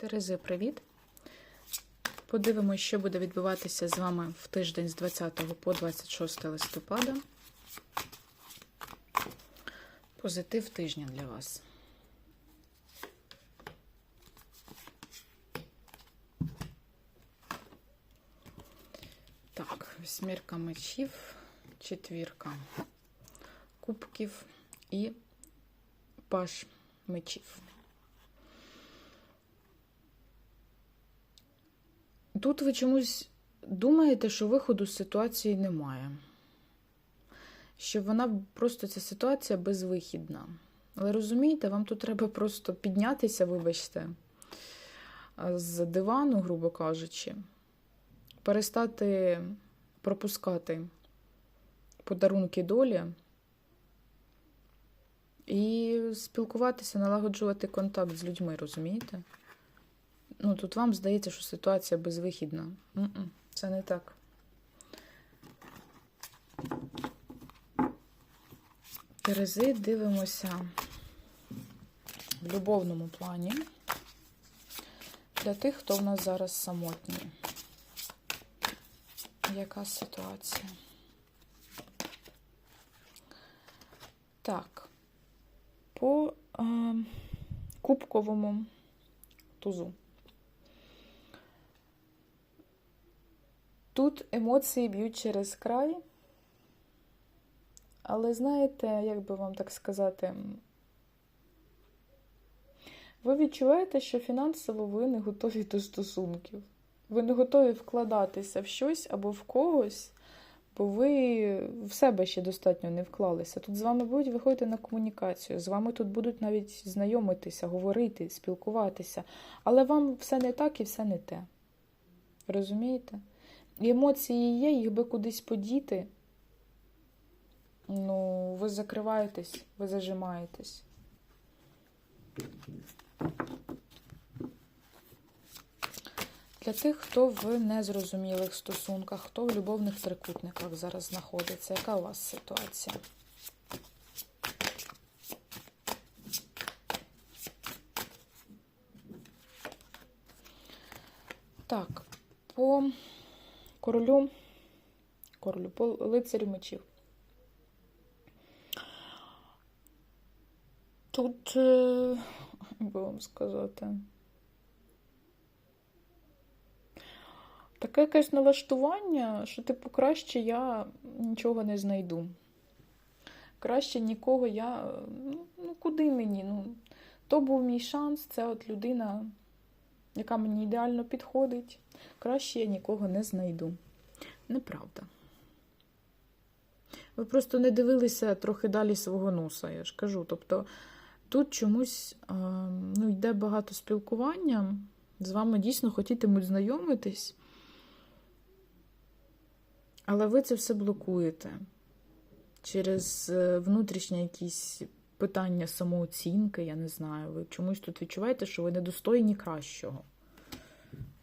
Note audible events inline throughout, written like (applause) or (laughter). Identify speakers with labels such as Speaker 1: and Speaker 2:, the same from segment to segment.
Speaker 1: Терези, привіт! Подивимось, що буде відбуватися з вами в тиждень з 20 по 26 листопада. Позитив тижня для вас. Так, восьмірка мечів, четвірка кубків і паш мечів. Тут ви чомусь думаєте, що виходу з ситуації немає. Що вона просто ця ситуація безвихідна. Але розумієте, вам тут треба просто піднятися, вибачте, з дивану, грубо кажучи, перестати пропускати подарунки долі і спілкуватися, налагоджувати контакт з людьми, розумієте? Ну, тут вам здається, що ситуація безвихідна. М-м, Це не так. Терези дивимося в любовному плані для тих, хто в нас зараз самотній. Яка ситуація? Так, по е, кубковому тузу. Тут емоції б'ють через край, але знаєте, як би вам так сказати, ви відчуваєте, що фінансово ви не готові до стосунків. Ви не готові вкладатися в щось або в когось, бо ви в себе ще достатньо не вклалися. Тут з вами будуть виходити на комунікацію, з вами тут будуть навіть знайомитися, говорити, спілкуватися. Але вам все не так і все не те. Розумієте? Емоції є, їх би кудись подіти. Ну, ви закриваєтесь, ви зажимаєтесь. Для тих, хто в незрозумілих стосунках, хто в любовних трикутниках зараз знаходиться, яка у вас ситуація? Так, по королю, королю, лицарю мечів. Тут, е, би вам сказати, таке якесь налаштування, що, типу, краще я нічого не знайду. Краще нікого я. Ну, ну куди мені? Ну, То був мій шанс, це от людина, яка мені ідеально підходить. Краще я нікого не знайду. Неправда. Ви просто не дивилися трохи далі свого носа, я ж кажу. Тобто тут чомусь ну, йде багато спілкування, з вами дійсно хотітимуть знайомитись, але ви це все блокуєте через е, внутрішні якісь питання самооцінки, я не знаю. Ви чомусь тут відчуваєте, що ви недостойні кращого.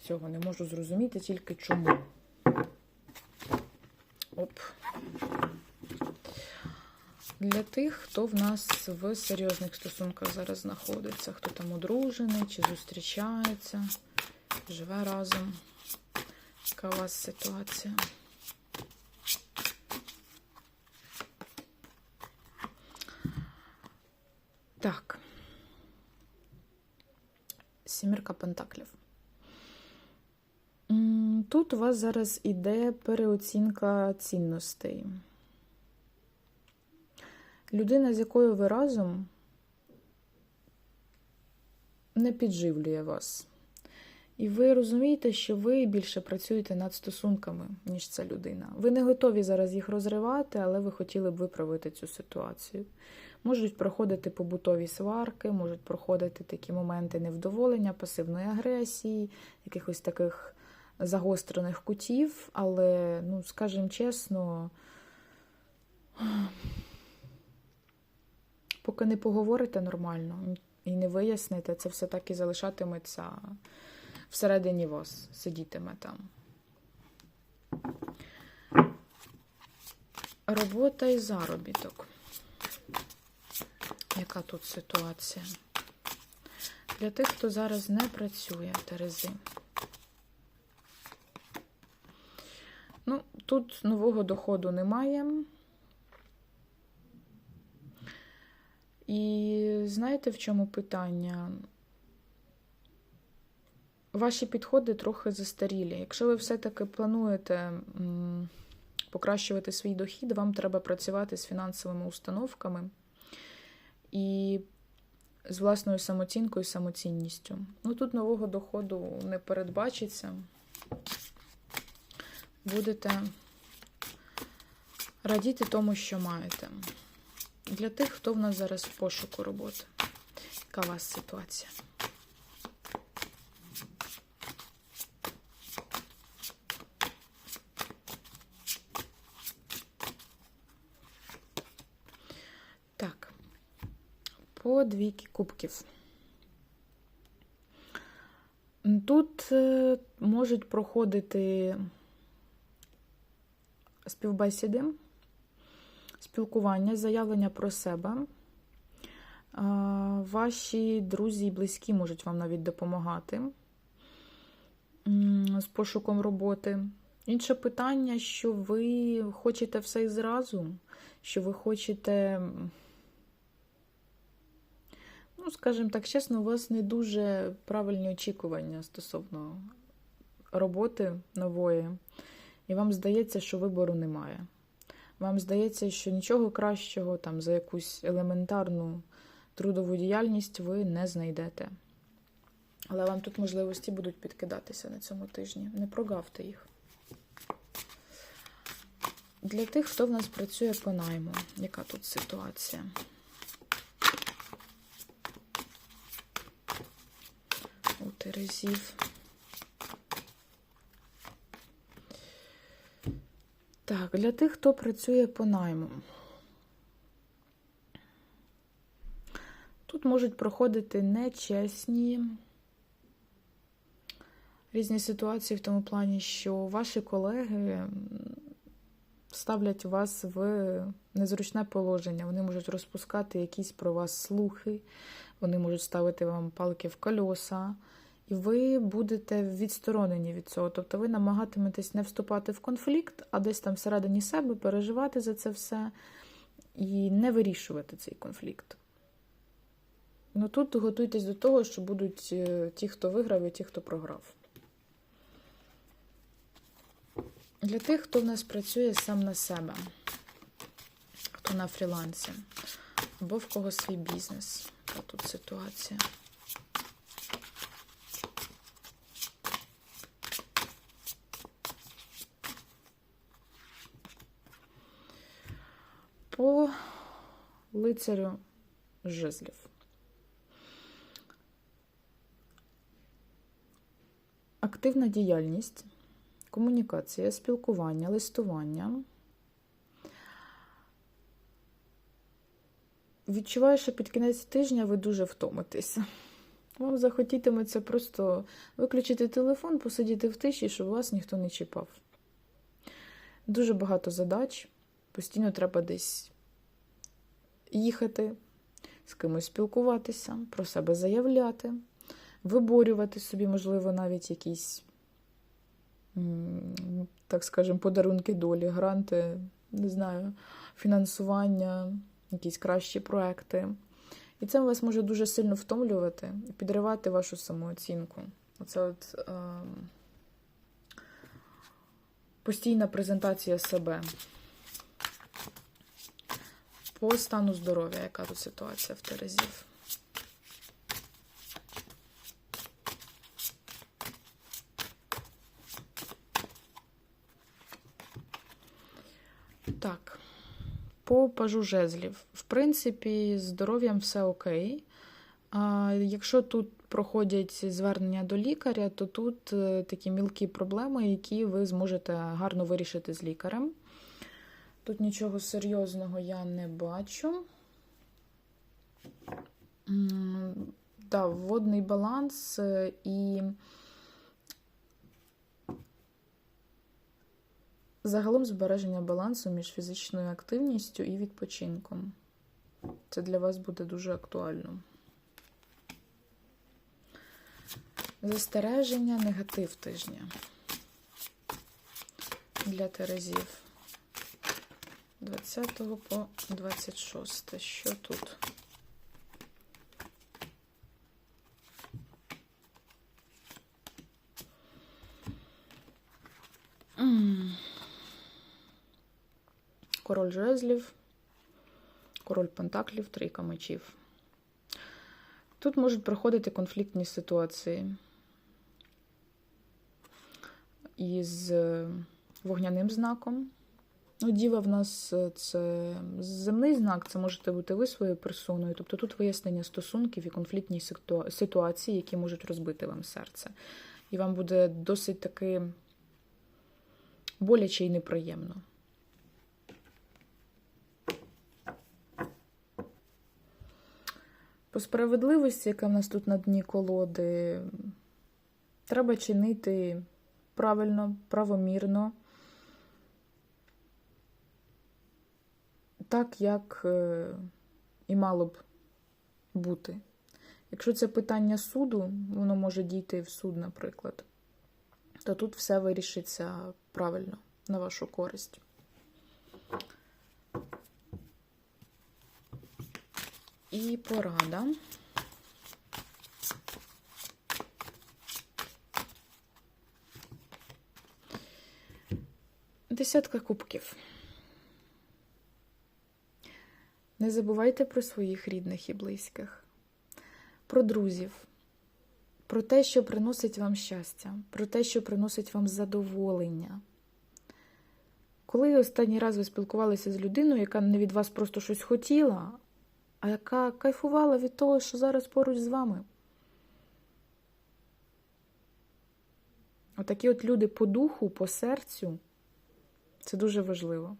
Speaker 1: Цього не можу зрозуміти тільки чому. Оп. Для тих, хто в нас в серйозних стосунках зараз знаходиться, хто там одружений чи зустрічається, живе разом. Яка у вас ситуація? Так. Сімірка Пентаклів. Тут у вас зараз іде переоцінка цінностей. Людина, з якою ви разом, не підживлює вас. І ви розумієте, що ви більше працюєте над стосунками, ніж ця людина. Ви не готові зараз їх розривати, але ви хотіли б виправити цю ситуацію. Можуть проходити побутові сварки, можуть проходити такі моменти невдоволення, пасивної агресії, якихось таких загострених кутів, але, ну, скажімо чесно, поки не поговорите нормально і не виясните, це все так і залишатиметься всередині вас, сидітиме там. Робота і заробіток. Яка тут ситуація? Для тих, хто зараз не працює, Терези. Ну, тут нового доходу немає. І знаєте, в чому питання? Ваші підходи трохи застарілі. Якщо ви все-таки плануєте покращувати свій дохід, вам треба працювати з фінансовими установками і з власною самоцінкою, самоцінністю. Ну, тут нового доходу не передбачиться. Будете радіти тому, що маєте. Для тих, хто в нас зараз в пошуку роботи. Яка у вас ситуація? Так, по двійки кубків. Тут е, можуть проходити співбесіди, спілкування, заявлення про себе. Ваші друзі і близькі можуть вам навіть допомагати з пошуком роботи. Інше питання, що ви хочете все і зразу, що ви хочете, скажімо так, чесно, у вас не дуже правильні очікування стосовно роботи нової. І вам здається, що вибору немає. Вам здається, що нічого кращого там за якусь елементарну трудову діяльність ви не знайдете. Але вам тут можливості будуть підкидатися на цьому тижні. Не прогавте їх. Для тих, хто в нас працює по найму, яка тут ситуація? У Терезів. Так, для тих, хто працює по найму. Тут можуть проходити нечесні різні ситуації в тому плані, що ваші колеги ставлять вас в незручне положення. Вони можуть розпускати якісь про вас слухи, вони можуть ставити вам палки в кольоса, і ви будете відсторонені від цього. Тобто ви намагатиметесь не вступати в конфлікт, а десь там всередині себе переживати за це все і не вирішувати цей конфлікт. Ну тут готуйтесь до того, що будуть е, ті, хто виграв, і ті, хто програв. Для тих, хто в нас працює сам на себе, хто на фрілансі, або в кого свій бізнес. Тут ситуація? По лицарю жезлів. Активна діяльність, комунікація, спілкування, листування. Відчуваю, що під кінець тижня ви дуже втомитеся. Вам захотітиметься просто виключити телефон, посидіти в тиші, щоб вас ніхто не чіпав. Дуже багато задач. Постійно треба десь їхати, з кимось спілкуватися, про себе заявляти, виборювати собі, можливо, навіть якісь, так скажемо, подарунки долі, гранти, не знаю, фінансування, якісь кращі проекти. І це вас може дуже сильно втомлювати і підривати вашу самооцінку. Оце от е, постійна презентація себе. По стану здоров'я, яка тут ситуація в Терезів? Так, по пажу жезлів. В принципі, з здоров'ям все окей. А Якщо тут проходять звернення до лікаря, то тут е, такі мілкі проблеми, які ви зможете гарно вирішити з лікарем. Тут нічого серйозного я не бачу. Да, водний баланс е, і загалом збереження балансу між фізичною активністю і відпочинком. Це для вас буде дуже актуально. Застереження, негатив тижня для Терезів. 20 по 26. Що тут? Король жезлів, король пентаклів, трійка мечів. Тут можуть проходити конфліктні ситуації із е, вогняним знаком. Ну, Діва в нас е, це земний знак, це можете бути ви своєю персоною. Тобто тут вияснення стосунків і конфліктні ситуації, які можуть розбити вам серце. І вам буде досить таки боляче і неприємно. По справедливості, яка в нас тут на дні колоди, треба чинити правильно, правомірно, так, як е, і мало б бути. Якщо це питання суду, воно може дійти в суд, наприклад, то тут все вирішиться правильно на вашу користь. І порада. Десятка кубків. Не забувайте про своїх рідних і близьких, про друзів, про те, що приносить вам щастя, про те, що приносить вам задоволення. Коли останній раз ви спілкувалися з людиною, яка не від вас просто щось хотіла, а яка кайфувала від того, що зараз поруч з вами? Отакі от люди по духу, по серцю це дуже важливо.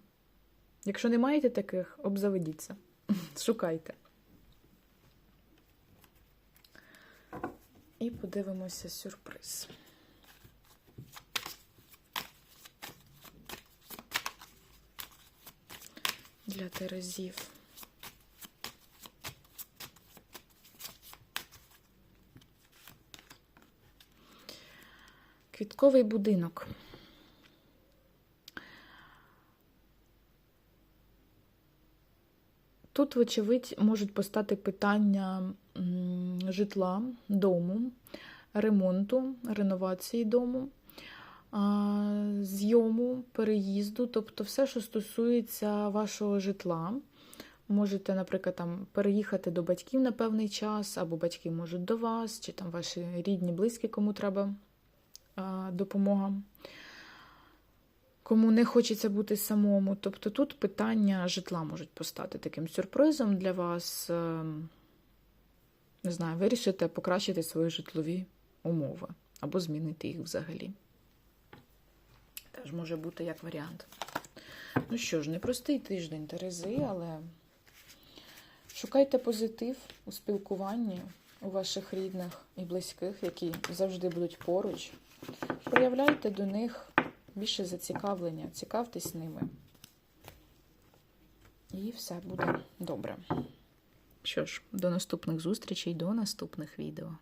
Speaker 1: Якщо не маєте таких, обзаведіться. (laughs) Шукайте. І подивимося сюрприз. Для терезів. Квітковий будинок. Тут, вочевидь, можуть постати питання житла, дому, ремонту, реновації дому, зйому, переїзду, тобто все, що стосується вашого житла. Можете, наприклад, там переїхати до батьків на певний час, або батьки можуть до вас, чи там ваші рідні, близькі, кому треба допомога. Кому не хочеться бути самому. Тобто тут питання житла можуть постати таким сюрпризом для вас. е, Не знаю, вирішите покращити свої житлові умови або змінити їх взагалі. Теж може бути як варіант. Ну що ж, непростий тиждень Терези, але шукайте позитив у спілкуванні у ваших рідних і близьких, які завжди будуть поруч. Проявляйте до них більше зацікавлення, цікавтесь ними. І все буде добре. Що ж, до наступних зустрічей, до наступних відео.